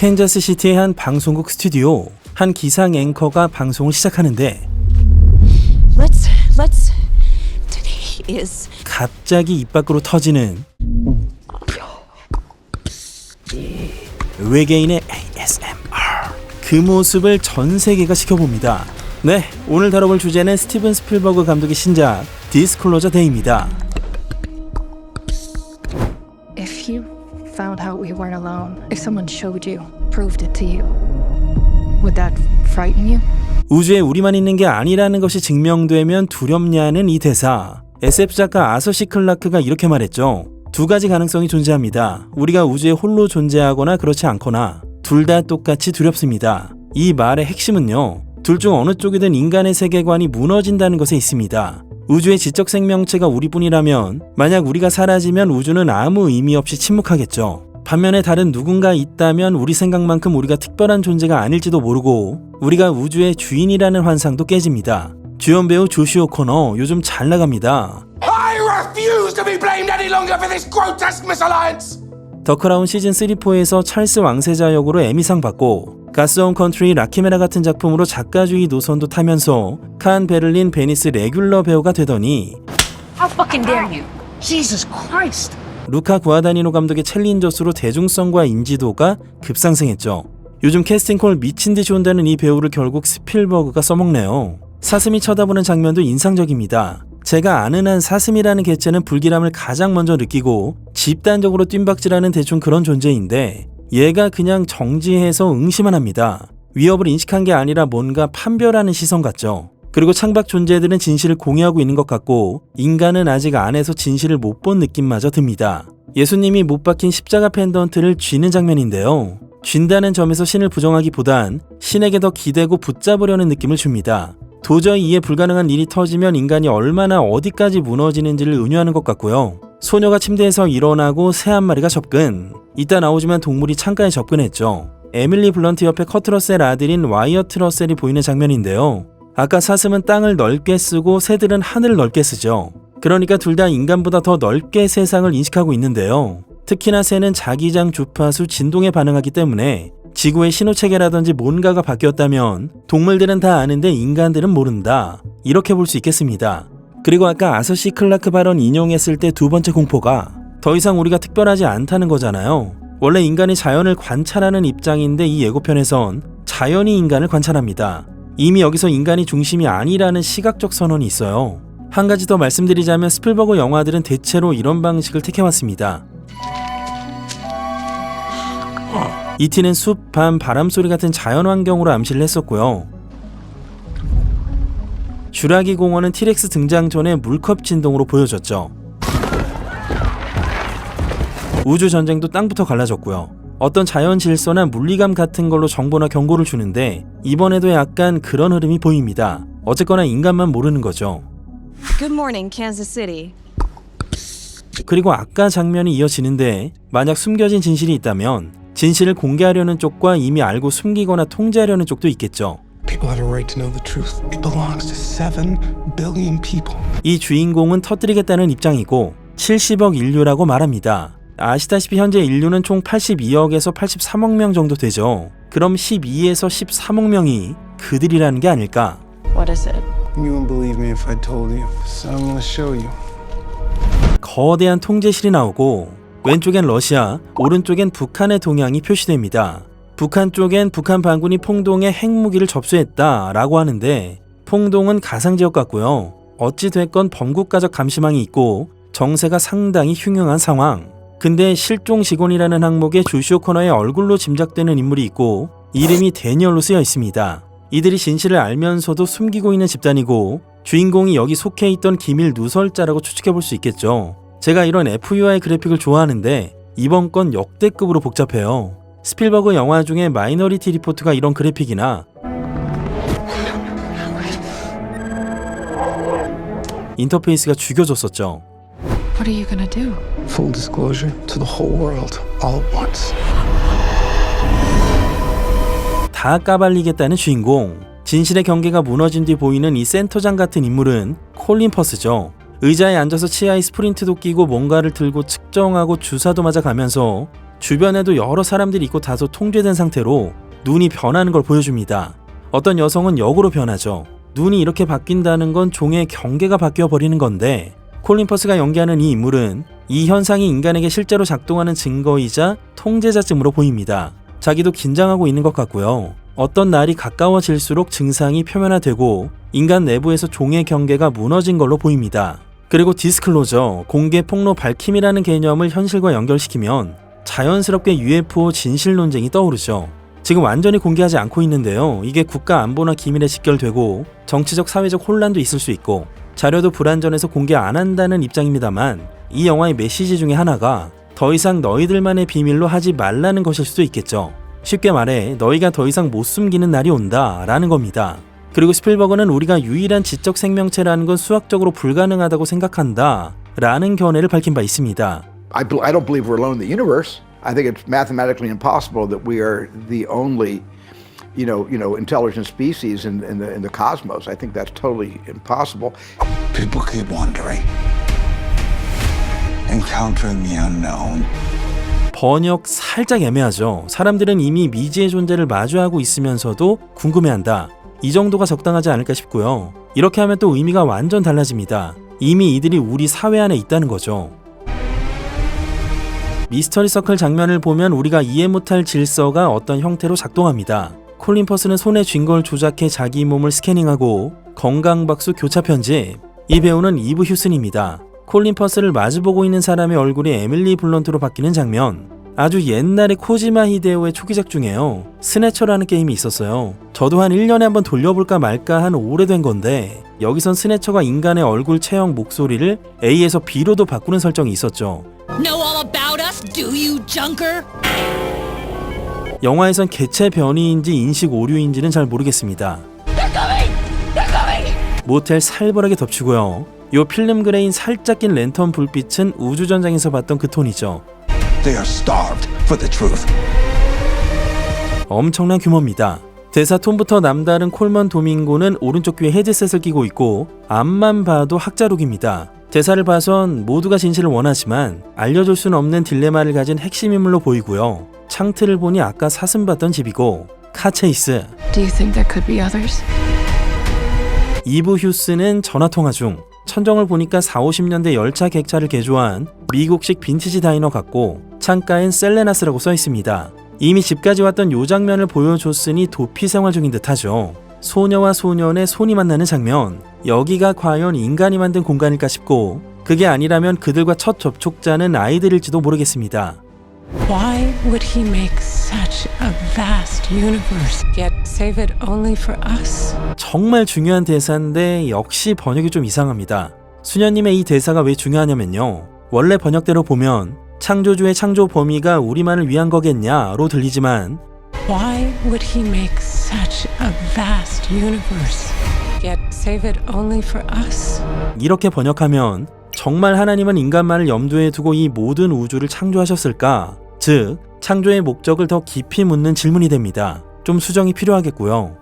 캔자스 시티의 한 방송국 스튜디오 한 기상 앵커가 방송을 시작하는데 Let's let's today is 갑자기 입 밖으로 터지는 외계인의 ASMR 그 모습을 전 세계가 지켜봅니다. 네, 오늘 다뤄볼 주제는 스티븐 스필버그 감독의 신작 디스클로저 데이입니다. Found out we weren't alone, if someone showed you, proved it to you, would that frighten you? 우주에 우리만 있는 게 아니라는 것이 증명되면 두렵냐는 이 대사. SF 작가 아서 시 클라크가 이렇게 말했죠. 두 가지 가능성이 존재합니다. 우리가 우주에 홀로 존재하거나 그렇지 않거나 둘 다 똑같이 두렵습니다. 이 말의 핵심은요. 둘 중 어느 쪽이든 인간의 세계관이 무너진다는 것에 있습니다. 우주의 지적 생명체가 우리뿐이라면 만약 우리가 사라지면 우주는 아무 의미 없이 침묵하겠죠. 반면에 다른 누군가 있다면 우리 생각만큼 우리가 특별한 존재가 아닐지도 모르고 우리가 우주의 주인이라는 환상도 깨집니다. 주연 배우 조슈 오코너 요즘 잘 나갑니다. I refuse to be blamed any longer for this grotesque misalliance! 더 크라운 시즌 3, 4에서 찰스 왕세자 역으로 에미상 받고 가스온 컨트리 라키메라 같은 작품으로 작가주의 노선도 타면서 칸, 베를린, 베니스 레귤러 배우가 되더니! 루카 구아다니노 감독의 챌린저스로 대중성과 인지도가 급상승했죠. 요즘 캐스팅콜 미친 듯이 온다는 이 배우를 결국 스필버그가 써먹네요. 사슴이 쳐다보는 장면도 인상적입니다. 제가 아는 한 사슴이라는 개체는 불길함을 가장 먼저 느끼고 집단적으로 뜀박질하는 대충 그런 존재인데 얘가 그냥 정지해서 응시만 합니다. 위협을 인식한 게 아니라 뭔가 판별하는 시선 같죠. 그리고 창밖 존재들은 진실을 공유하고 있는 것 같고 인간은 아직 안에서 진실을 못 본 느낌마저 듭니다. 예수님이 못 박힌 십자가 펜던트를 쥐는 장면인데요. 쥔다는 점에서 신을 부정하기보단 신에게 더 기대고 붙잡으려는 느낌을 줍니다. 도저히 이해 불가능한 일이 터지면 인간이 얼마나 어디까지 무너지는지를 은유하는 것 같고요. 소녀가 침대에서 일어나고 새 한 마리가 접근. 이따 나오지만 동물이 창가에 접근했죠. 에밀리 블런트 옆에 커트러셀 아들인 와이어트 러셀이 보이는 장면인데요. 아까 사슴은 땅을 넓게 쓰고 새들은 하늘을 넓게 쓰죠. 그러니까 둘 다 인간보다 더 넓게 세상을 인식하고 있는데요. 특히나 새는 자기장 주파수 진동에 반응하기 때문에 지구의 신호 체계라든지 뭔가가 바뀌었다면 동물들은 다 아는데 인간들은 모른다. 이렇게 볼 수 있겠습니다. 그리고 아까 아서시 클라크 발언 인용했을 때 두 번째 공포가 더 이상 우리가 특별하지 않다는 거잖아요. 원래 인간이 자연을 관찰하는 입장인데 이 예고편에선 자연이 인간을 관찰합니다. 이미 여기서 인간이 중심이 아니라는 시각적 선언이 있어요. 한 가지 더 말씀드리자면 스필버그 영화들은 대체로 이런 방식을 택해왔습니다. 이티는 숲, 밤, 바람 소리 같은 자연 환경으로 암시를 했었고요. 쥬라기 공원은 티렉스 등장 전에 물컵 진동으로 보여졌죠. 우주 전쟁도 땅부터 갈라졌고요. 어떤 자연 질서나 물리감 같은 걸로 정보나 경고를 주는데 이번에도 약간 그런 흐름이 보입니다. 어쨌거나 인간만 모르는 거죠. Good morning, Kansas City. 그리고 아까 장면이 이어지는데 만약 숨겨진 진실이 있다면 진실을 공개하려는 쪽과 이미 알고 숨기거나 통제하려는 쪽도 있겠죠. People have a right to know the truth. It belongs to 7 billion people. 이 주인공은 터뜨리겠다는 입장이고 70억 인류라고 말합니다. 아시다시피 현재 인류는 총 82억에서 83억 명 정도 되죠. 그럼 12에서 13억 명이 그들이라는 게 아닐까? What is it? You wouldn't believe me if I told you. So I'm gonna show you. 거대한 통제실이 나오고 왼쪽엔 러시아, 오른쪽엔 북한의 동향이 표시됩니다. 북한 쪽엔 북한 반군이 풍동에 핵무기를 접수했다라고 하는데 풍동은 가상 지역 같고요. 어찌 됐건 범국가적 감시망이 있고 정세가 상당히 흉흉한 상황. 근데 실종 직원이라는 항목에 조슈어 코너의 얼굴로 짐작되는 인물이 있고 이름이 데니얼로 쓰여 있습니다. 이들이 진실을 알면서도 숨기고 있는 집단이고 주인공이 여기 속해 있던 기밀 누설자라고 추측해 볼 수 있겠죠. 제가 이런 FUI 그래픽을 좋아하는데 이번 건 역대급으로 복잡해요. 스필버그 영화 중에 마이너리티 리포트가 이런 그래픽이나 인터페이스가 죽여줬었죠. What are you gonna do? Full disclosure to the whole world, all at once. 다 까발리겠다는 주인공. 진실의 경계가 무너진 뒤 보이는 이 센터장 같은 인물은 콜린 퍼스죠. 의자에 앉아서 치아에 스프린트도 끼고 뭔가를 들고 측정하고 주사도 맞아 가면서 주변에도 여러 사람들이 있고 다소 통제된 상태로 눈이 변하는 걸 보여줍니다. 어떤 여성은 역으로 변하죠. 눈이 이렇게 바뀐다는 건 종의 경계가 바뀌어 버리는 건데 콜린 퍼스가 연기하는 이 인물은 이 현상이 인간에게 실제로 작동하는 증거이자 통제자쯤으로 보입니다. 자기도 긴장하고 있는 것 같고요. 어떤 날이 가까워질수록 증상이 표면화되고 인간 내부에서 종의 경계가 무너진 걸로 보입니다. 그리고 디스클로저, 공개 폭로 밝힘이라는 개념을 현실과 연결시키면 자연스럽게 UFO 진실 논쟁이 떠오르죠. 지금 완전히 공개하지 않고 있는데요. 이게 국가 안보나 기밀에 직결되고 정치적 사회적 혼란도 있을 수 있고 자료도 불안전해서 공개 안 한다는 입장입니다만 이 영화의 메시지 중에 하나가 더 이상 너희들만의 비밀로 하지 말라는 것일 수도 있겠죠. 쉽게 말해 너희가 더 이상 못 숨기는 날이 온다 라는 겁니다. 그리고 스필버그는 우리가 유일한 지적 생명체라는 건 수학적으로 불가능하다고 생각한다 라는 견해를 밝힌 바 있습니다. I, I don't believe we're alone in the universe. I think it's mathematically impossible that we are the only, you know, you know, intelligent species in, in the in the cosmos. I think that's totally impossible. People keep wondering, encountering the unknown. 번역 살짝 애매하죠. 사람들은 이미 미지의 존재를 마주하고 있으면서도 궁금해한다. 이 정도가 적당하지 않을까 싶고요. 이렇게 하면 또 의미가 완전 달라집니다. 이미 이들이 우리 사회 안에 있다는 거죠. 미스터리 서클 장면을 보면 우리가 이해 못할 질서가 어떤 형태로 작동합니다. 콜린 퍼스는 손에 쥔 걸 조작해 자기 몸을 스캐닝하고 건강박수 교차 편집. 이 배우는 이브 휴슨입니다. 콜린 퍼스를 마주보고 있는 사람의 얼굴이 에밀리 블런트로 바뀌는 장면. 아주 옛날에 코지마 히데오의 초기작 중에요. 스네처라는 게임이 있었어요. 저도 한 1년에 한번 돌려볼까 말까 한 오래된 건데 여기선 스네처가 인간의 얼굴 체형 목소리를 A에서 B로도 바꾸는 설정이 있었죠. Do you, junker? 영화에선 개체 변이인지 인식 오류인지는 잘 모르겠습니다. 모텔 살벌하게 덮치고요. 요 필름 그레인 살짝 낀 랜턴 불빛은 우주전장에서 봤던 그 톤이죠. They are starved for the truth. 엄청난 규모입니다. 대사 톤부터 남다른 콜먼 도밍고는 오른쪽 귀에 헤드셋을 끼고 있고 앞만 봐도 학자룩입니다. 대사를 봐선 모두가 진실을 원하지만 알려줄 수는 없는 딜레마를 가진 핵심 인물로 보이고요. 창틀을 보니 아까 사슴 봤던 집이고 카체이스, Do you think there could be others? 이브 휴스는 전화통화 중 천정을 보니까 4, 50년대 열차 객차를 개조한 미국식 빈티지 다이너 같고 창가엔 셀레나스라고 써 있습니다. 이미 집까지 왔던 요 장면을 보여줬으니 도피 생활 중인 듯하죠. 소녀와 소년의 손이 만나는 장면. 여기가 과연 인간이 만든 공간일까 싶고 그게 아니라면 그들과 첫 접촉자는 아이들일지도 모르겠습니다. Why would he make such a vast universe, yet save it only for us? 정말 중요한 대사인데 역시 번역이 좀 이상합니다. 수녀님의 이 대사가 왜 중요하냐면요. 원래 번역대로 보면 창조주의 창조 범위가 우리만을 위한 거겠냐로 들리지만 Why would he make such a vast universe, yet save it only for us? 이렇게 번역하면 정말 하나님은 인간만을 염두에 두고 이 모든 우주를 창조하셨을까? 즉, 창조의 목적을 더 깊이 묻는 질문이 됩니다. 좀 수정이 필요하겠고요.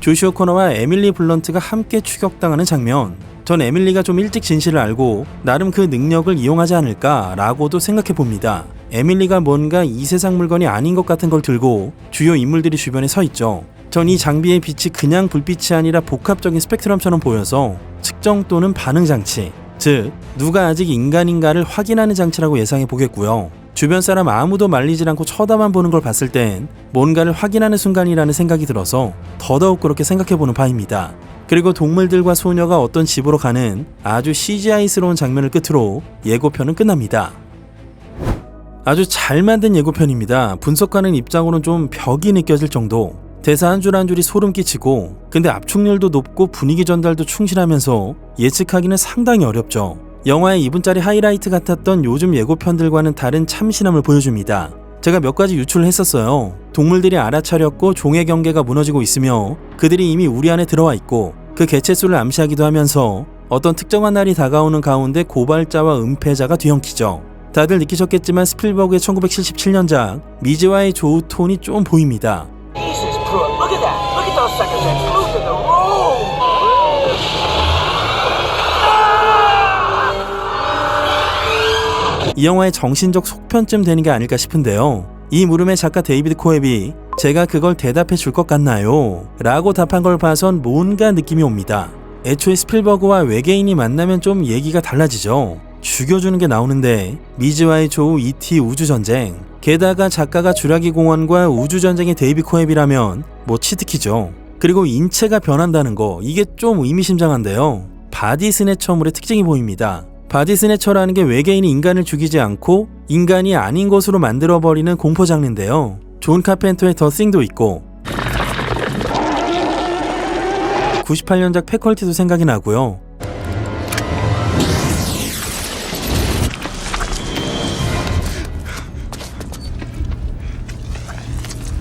조슈어 코너와 에밀리 블런트가 함께 추격당하는 장면. 전 에밀리가 좀 일찍 진실을 알고 나름 그 능력을 이용하지 않을까라고도 생각해 봅니다. 에밀리가 뭔가 이 세상 물건이 아닌 것 같은 걸 들고 주요 인물들이 주변에 서 있죠. 전 이 장비의 빛이 그냥 불빛이 아니라 복합적인 스펙트럼처럼 보여서 측정 또는 반응 장치, 즉 누가 아직 인간인가를 확인하는 장치라고 예상해 보겠고요. 주변 사람 아무도 말리질 않고 쳐다만 보는 걸 봤을 땐 뭔가를 확인하는 순간이라는 생각이 들어서 더더욱 그렇게 생각해 보는 바입니다. 그리고 동물들과 소녀가 어떤 집으로 가는 아주 CGI스러운 장면을 끝으로 예고편은 끝납니다. 아주 잘 만든 예고편입니다. 분석하는 입장으로는 좀 벽이 느껴질 정도. 대사 한 줄 한 줄이 소름 끼치고, 근데 압축률도 높고 분위기 전달도 충실하면서 예측하기는 상당히 어렵죠. 영화의 2분짜리 하이라이트 같았던 요즘 예고편들과는 다른 참신함을 보여줍니다. 제가 몇 가지 유출을 했었어요. 동물들이 알아차렸고 종의 경계가 무너지고 있으며 그들이 이미 우리 안에 들어와 있고 그 개체수를 암시하기도 하면서 어떤 특정한 날이 다가오는 가운데 고발자와 은폐자가 뒤엉키죠. 다들 느끼셨겠지만 스필버그의 1977년작 미즈와의 조우 톤이 좀 보입니다. 이 영화의 정신적 속편쯤 되는 게 아닐까 싶은데요. 이 물음에 작가 데이비드 코앱이 제가 그걸 대답해 줄 것 같나요? 라고 답한 걸 봐선 뭔가 느낌이 옵니다. 애초에 스필버그와 외계인이 만나면 좀 얘기가 달라지죠. 죽여주는 게 나오는데 미즈와의 조우 E.T. 우주전쟁 게다가 작가가 주라기 공원과 우주전쟁의 데이비 코앱이라면 뭐 치트키죠. 그리고 인체가 변한다는 거 이게 좀 의미심장한데요. 바디 스네처물의 특징이 보입니다. 바디 스네처라는 게 외계인이 인간을 죽이지 않고 인간이 아닌 것으로 만들어버리는 공포 장르인데요. 존 카펜터의 더 싱도 있고 98년작 패컬티도 생각이 나고요.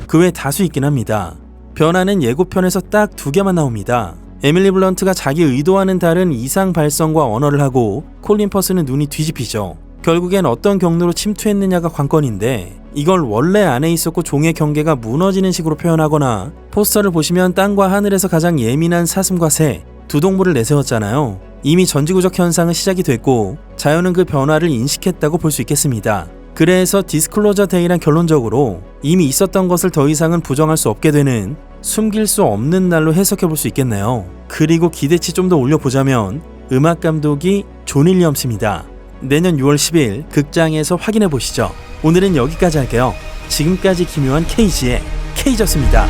그 외 다수 있긴 합니다. 변화는 예고편에서 딱 두 개만 나옵니다. 에밀리 블런트가 자기 의도와는 다른 이상 발성과 언어를 하고 콜린 퍼스는 눈이 뒤집히죠. 결국엔 어떤 경로로 침투했느냐가 관건인데 이걸 원래 안에 있었고 종의 경계가 무너지는 식으로 표현하거나 포스터를 보시면 땅과 하늘에서 가장 예민한 사슴과 새 두 동물을 내세웠잖아요. 이미 전지구적 현상은 시작이 됐고 자연은 그 변화를 인식했다고 볼 수 있겠습니다. 그래서 디스클로저 데이란 결론적으로 이미 있었던 것을 더 이상은 부정할 수 없게 되는 숨길 수 없는 날로 해석해 볼 수 있겠네요. 그리고 기대치 좀 더 올려보자면 음악 감독이 존 윌리엄스입니다. 내년 6월 10일 극장에서 확인해 보시죠. 오늘은 여기까지 할게요. 지금까지 기묘한 케이지의 케이졌습니다.